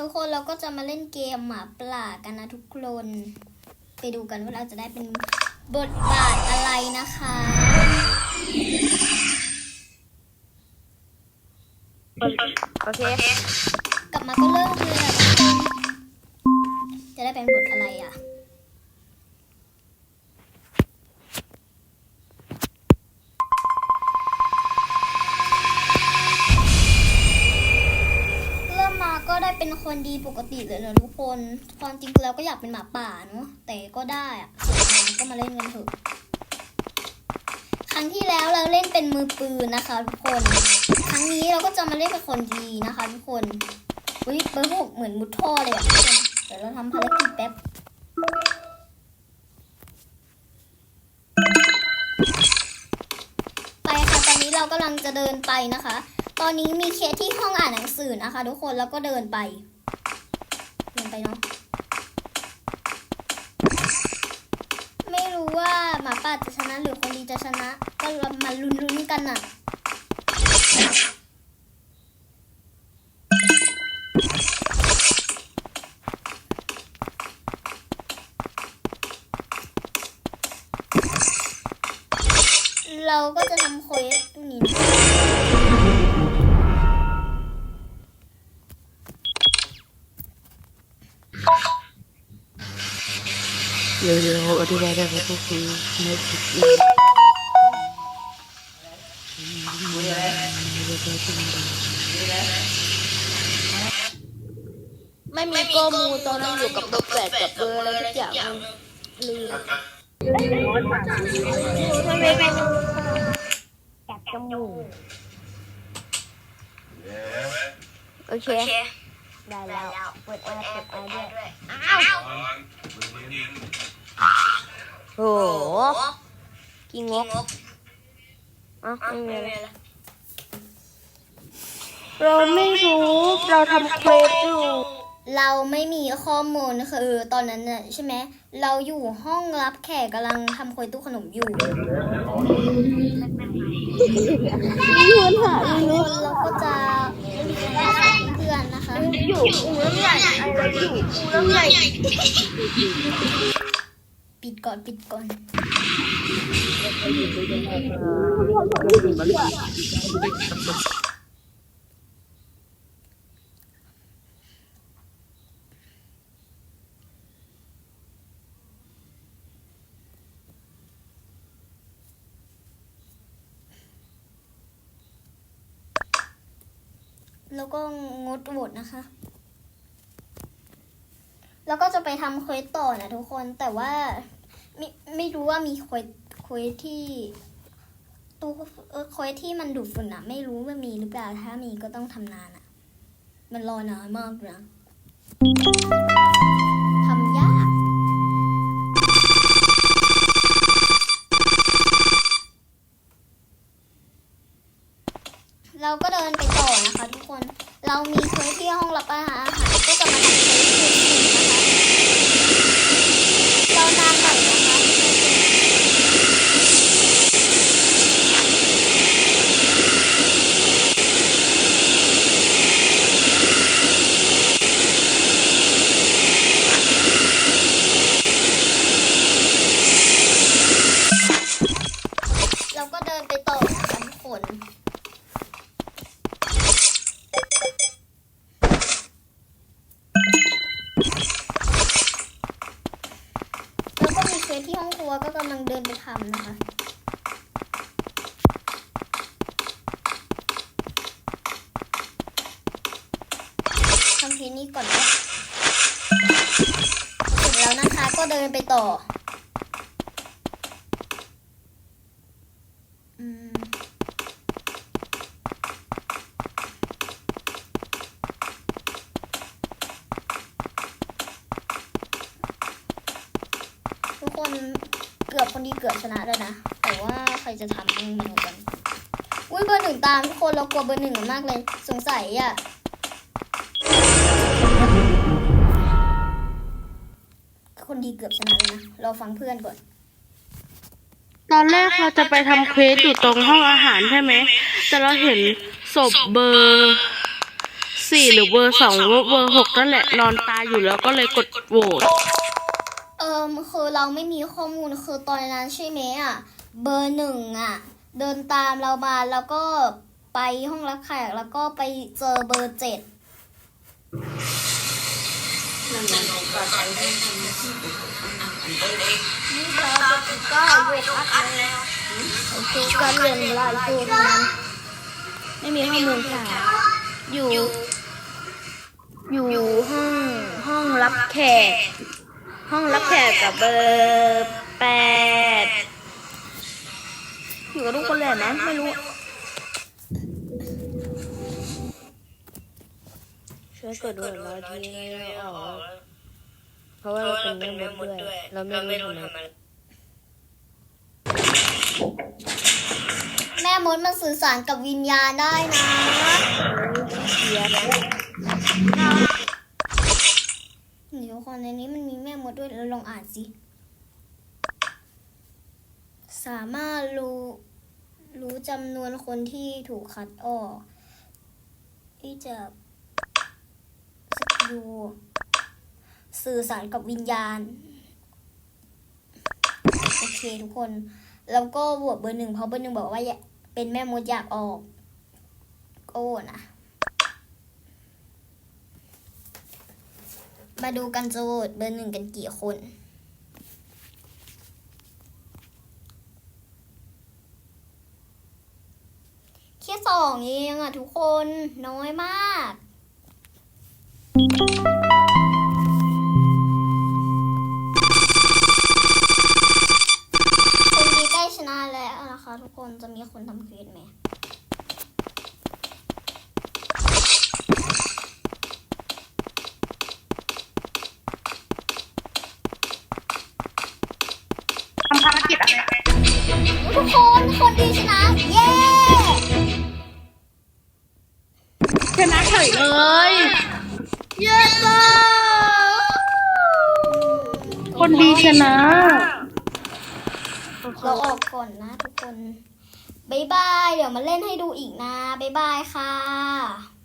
ทุกคนเราก็จะมาเล่นเกมหมาป่ากันนะทุกคน ไปดูกันว่าเราจะได้เป็นบทบาทอะไรนะคะ โอเค กลับมาก็เริ่มเลยอะทุกคนจะได้เป็นบทอะไรอะ เป็นคนดีปกติเลยนะทุกคน ความจริงแล้วก็อยากเป็นหมาป่าเนาะ แต่ก็ได้อะส่วนมาก็มาเล่นกันเถอะ ครั้งที่แล้วเราเล่นเป็นมือปืนนะคะทุกคน ครั้งนี้เราก็จะมาเล่นเป็นคนดีนะคะทุกคน อุ้ยเบอร์หกเหมือนมุดท่อเลยอะเดี๋ยวเราทำภารกิจแป๊บ กำลังจะเดินไปนะคะ ตอนนี้มีเคสที่ห้องอ่านหนังสือนะคะ ทุกคนแล้วก็เดินไป เดินไปเนาะไม่รู้ว่าหมาป่าจะชนะหรือคนดีจะชนะ ก็มาลุ้นๆกันอะ เราก็จะทำเควสตรงนี้นะเดี๋ยวเดี๋ยวอธิบายได้ครับก็คือไม่ผิดเองไม่มีข้อมูลตอนนั้นอยู่กับเบอร์แปดกับเบอร์อะไรทุกอย่างลืมไม่ไม่ไม่จับจมูกโอเคได้แล้ว เปิดแอร์เปิดแอร์ด้วย อ้าว โหกี่งบอะไม่มีอะไรเราไม่รู้ เราทำเควสอยู่ เราไม่มีข้อมูลคือตอนนั้นน่ะใช่ไหมเราอยู่ห้องรับแขกกำลังทำควยตู้ขนมอยู่มีคนหาทุกคนเราก็จะเพื่อนนะคะอยู่อูน้ำใหญ่อะไรอยู่อูน้ำใหญ่ปิดก่อนปิดก่อน แล้วก็งดโหวตนะคะ แล้วก็จะไปทำเควสต่อนะทุกคนแต่ว่าไม่ไม่รู้ว่ามีเควสเควสที่ตู้เควสที่มันดูดฝุ่นอะไม่รู้ว่ามีหรือเปล่าถ้ามีก็ต้องทำนานอะมันรอนานมากนะ เรามีเควสที่ห้องรับอาหารอาหารก็จะมาทำเควสที่สี่นะคะ เรานานหน่อยนะคะ เราก็เดินไปต่อนะคะทุกคน แล้วก็มีเควส ที่ห้องครัวก็กำลังเดินไปทำนะคะทำเพลงนี้ก่อนนะเสร็จแล้วนะคะก็เดินไปต่อม ทุกคน เกือบคนดีเกือบชนะแล้วนะ แต่ว่าใครจะทำไม่รู้กัน อุ้ยเบอร์หนึ่งตามทุกคนเรากลัวเบอร์หนึ่งมากเลย สงสัยอะคนดีเกือบชนะแล้วนะเราฟังเพื่อนก่อน ตอนแรกเราจะไปทำเควสอยู่ตรงห้องอาหารใช่ไหม แต่เราเห็นศพเบอร์สี่หรือเบอร์สองหรือเบอร์หกนั่นแหละนอนตายอยู่แล้วก็เลยกดโหวต อิมคือเราไม่มีข้อมูลคือตอนนั้นใช่ไหมอะเบอร์หนึ่งอะ เดินตามเรามาแล้วก็ไปห้องรับแขกแล้วก็ไปเจอเบอร์เจ็ดทุกการเรียนเวลาตัวเท่านั้นไม่มีข้อมูลค่ะ อยู่ อยู่ห้องห้องรับแขก ห้องรับแขกกับเบอร์แปดอยู่กับทุกคนเลยไหมไม่รู้ช่วยกดด้วยร้อยทีให้เราออก เพราะว่าเราเป็นแม่มดด้วย เราไม่รู้ทำไมแม่มดมันสื่อสารกับวิญญาณได้นะเสียนะ เดี๋ยวคนในนี้มันมีแม่มดด้วยเราลองอ่านสิ สามารถรู้รู้จำนวนคนที่ถูกคัดออก ที่จะสกิลสื่อสารกับวิญญาณ โอเคทุกคน แล้วก็บวกเบอร์หนึ่งเพราะเบอร์หนึ่งบอกว่าเป็นแม่มดอยากออก ก็โหวตนะ มาดูกันจะโหวตเบอร์หนึ่งกันกี่คน แค่สองเองอะทุกคนน้อยมากำภารกิจอะไรทุกคนคนดีชนะ เย้ชนะเฉยเลย เย้เลยคนดีชนะ เราออกก่อนนะทุกคนบ๊ายบาย เดี๋ยวมาเล่นให้ดูอีกนะบ๊ายบายค่ะ